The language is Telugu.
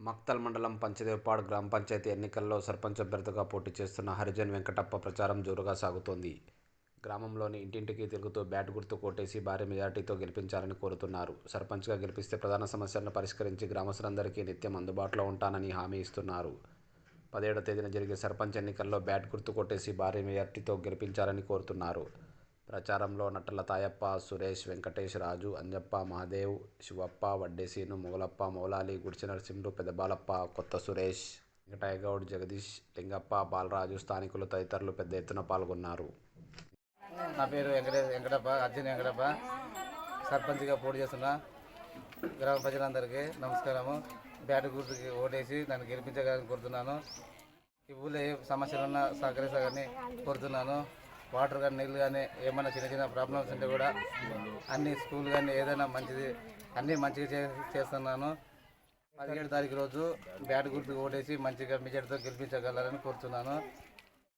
మక్తల్ మండలం పంచదేవపాడ్ గ్రామ పంచాయతీ ఎన్నికల్లో సర్పంచ్ అభ్యర్థిగా పోటీ చేస్తున్న హరిజన్ వెంకటప్ప ప్రచారం జోరుగా సాగుతోంది. గ్రామంలోని ఇంటింటికి తిరుగుతూ బ్యాట్ గుర్తు కొట్టేసి భారీ మెజార్టీతో గెలిపించాలని కోరుతున్నారు. సర్పంచ్గా గెలిపిస్తే ప్రధాన సమస్యలను పరిష్కరించి గ్రామస్తులందరికీ నిత్యం అందుబాటులో ఉంటానని హామీ ఇస్తున్నారు. పదిహేడో తేదీన జరిగే సర్పంచ్ ఎన్నికల్లో బ్యాట్ గుర్తు కొట్టేసి భారీ మెజార్టీతో గెలిపించాలని కోరుతున్నారు. ప్రచారంలో నట్టల తాయప్ప సురేష్ వెంకటేష్ రాజు అంజప్ప మహాదేవ్ శివప్ప వడ్డేసీను మొగలప్ప మౌలాలి గుడిచి నరసింహులు పెద్దబాలప్ప కొత్త సురేష్ వెంకటయ్యగౌడ్ జగదీష్ లింగప్ప బాలరాజు స్థానికులు తదితరులు పెద్ద ఎత్తున పాల్గొన్నారు. నా పేరు వెంకటే వెంకటప్ప అర్జున్ వెంకటప్ప. సర్పంచ్గా పోటీ చేస్తున్నా గ్రామ ప్రజలందరికీ నమస్కారము. బ్యాట్ గుర్తుకి ఓటేసి నన్ను గెలిపించగలని కోరుతున్నాను. ఈ ఊళ్ళో ఏ సమస్యలున్నా కోరుతున్నాను. వాటర్ కానీ నీళ్ళు కానీ ఏమైనా చిన్న చిన్న ప్రాబ్లమ్స్ ఉంటే కూడా అన్ని స్కూల్ కానీ ఏదైనా మంచిది అన్నీ మంచిగా చే చేస్తున్నాను. పదిహేడు తారీఖు రోజు బ్యాట్ గుర్తు ఓడేసి మంచిగా మిజెట్తో గెలిపించగలరని కోరుతున్నాను.